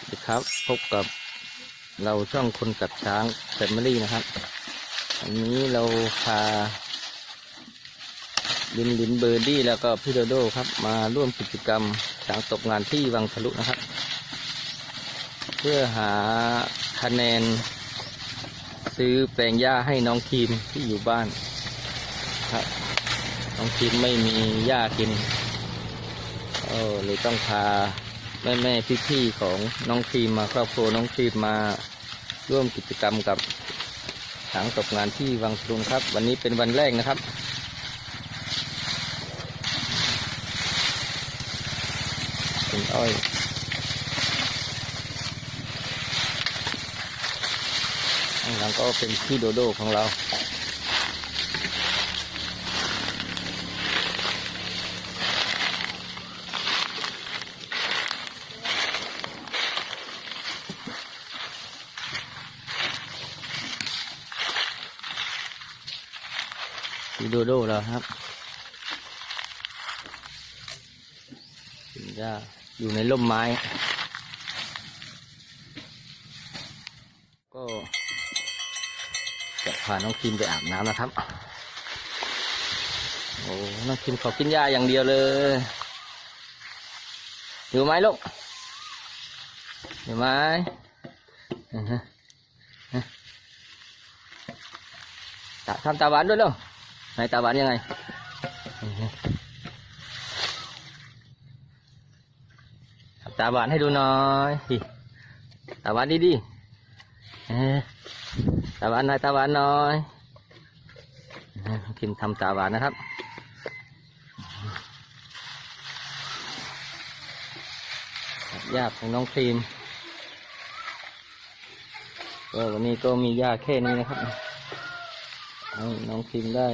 สวัสดีครับ พบกับเราช่องคนกัดช้างแฟมิลี่นะครับวันนี้เราพาลินลินเบอร์ดี้แล้วก็พี่โดโดครับ มาร่วมกิจกรรมช้างตกงานที่วังทะลุนะครับ เพื่อหาคะแนน ซื้อแปลงหญ้าให้น้องทีมที่อยู่บ้านครับ น้องทีมไม่มีหญ้ากินเออเลยต้องพา แม่แม่พี่พี่ของน้องทีมมาครอบครัวน้องทีมมาร่วมกิจกรรมกับช้างตกงานที่วังสรุนครับ วันนี้เป็นวันแรกนะครับเป็นอ้อยข้างหลังก็เป็นพี่โดโดของเรา พี่โดโดแล้วครับกินหญ้าอยู่ในร่มไม้ ก็จะพาน้องคิมไปอาบน้ำนะครับ โอ้น้องคิมขอกินหญ้าอย่างเดียวเลยอยู่ไหมลูกอยู่ไหมอือฮะฮะตาทำตาหวานด้วยเหรอไห นตาหวานยังไงตาหวานให้ดูหน่อยตาหวานดีดีๆเอ๊ะตาหวานหน่อยตาหวานหน่อยเอ๊ะคิมทำตาหวานนะครับญาของน้องครีมก็วันนี้ก็มีญาแค่นี้นะครับ น้องครีมได้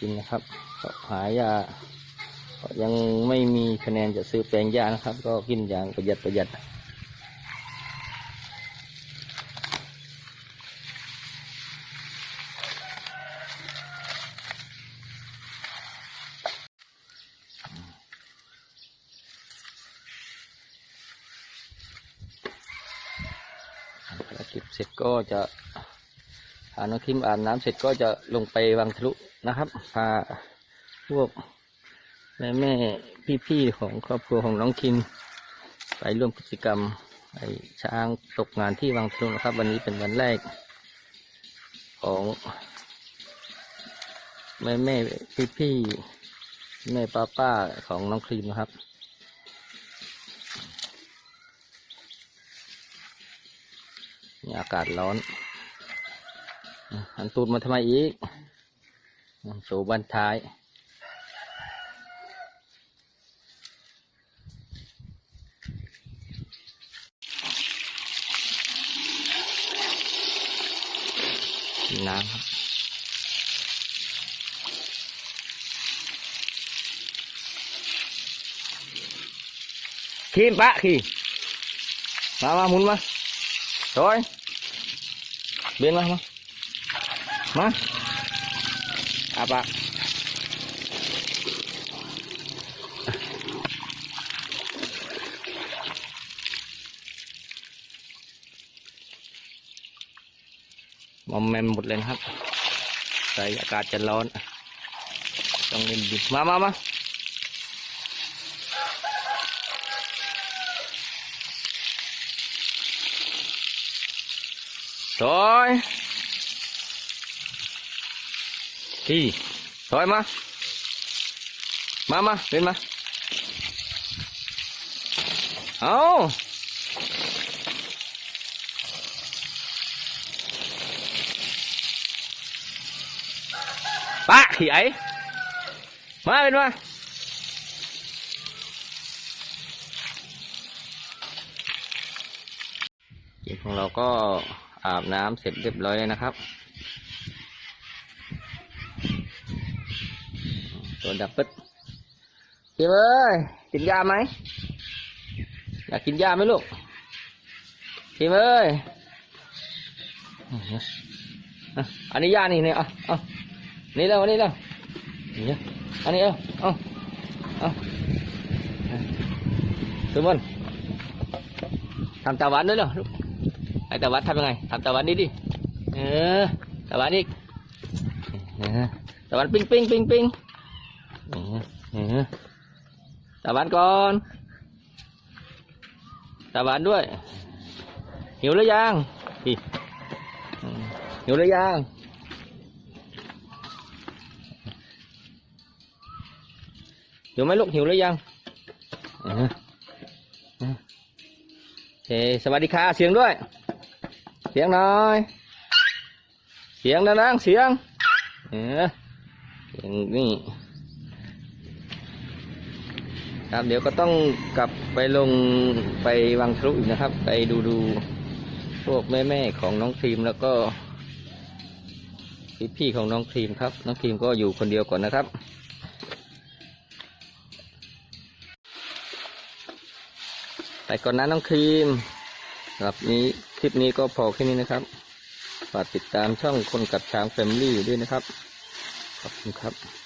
กินนะครับก็หายาก็ยังไม่มีคะแนนจะซื้อแปลงยานะครับ ก็กินอย่างประหยัดประหยัดภารกิจเสร็จก็จะพาน้องครีมอาบน้ำเสร็จก็จะลงไปวังทะลุ นะครับพาพวกแม่แม่พี่พี่ๆของครอบครัวของน้องคิมไปร่วมกิจกรรมไอช้างตกงานที่วังทะลุนะครับ วันนี้เป็นวันแรกของแม่แม่พี่พี่แม่ป้าป้าของน้องครีมนะครับนี่อากาศร้อนอันตูดมาทำไมอีก อะโชว์บันท้ายน้ำครับขี มปะขีมามาหมุนมาโอยเบีย ที่ถอยมา มามาเล่นมา เอาปะขี่ไอ้มาเป็นมาของเราก็อาบน้ำเสร็จเรียบร้อยแล้วนะครับ ตัวดับปึ๊ดเจ้เอ้ยกินยาไหมอยากกินยาไหมลูกเจ้เอ้ยอันนี้ยานี่เนี่ยอะอะนี่แล้วนนี้แล้วนี่อันนี้เอาเอาเอาสมมติทำตาหวานด้วยเหรอลูกไอตาหวานทำยังไงทำตาหวานนี่ดิเออตาหวานอีกเออตาหวานปิ้งปิ้งปิ้งปิ้ง ตาหวานก่อนตาหวานด้วย หิวหรือยังหิวหรือยังหิวไหมลูกหิวหรือยังเออเออโอเคสวัสดีค่ะเสียงด้วย เสียงหน่อย เสียงดังๆเสียงเออเสียงนี่ ครับ เดี๋ยวก็ต้องกลับไปลงไปวังทะลุอีกนะครับ ไปดูดูพวกแม่แม่ๆของน้องทีมแล้วก็พี่พี่ๆของน้องทีมครับ น้องทีมก็อยู่คนเดียวก่อนนะครับไปก่อนนะน้องครีมครับนี้คลิปนี้ก็พอแค่นี้นะครับ ฝากติดตามช่องคนกับช้างแฟมิลี่ด้วยนะครับ ขอบคุณครับ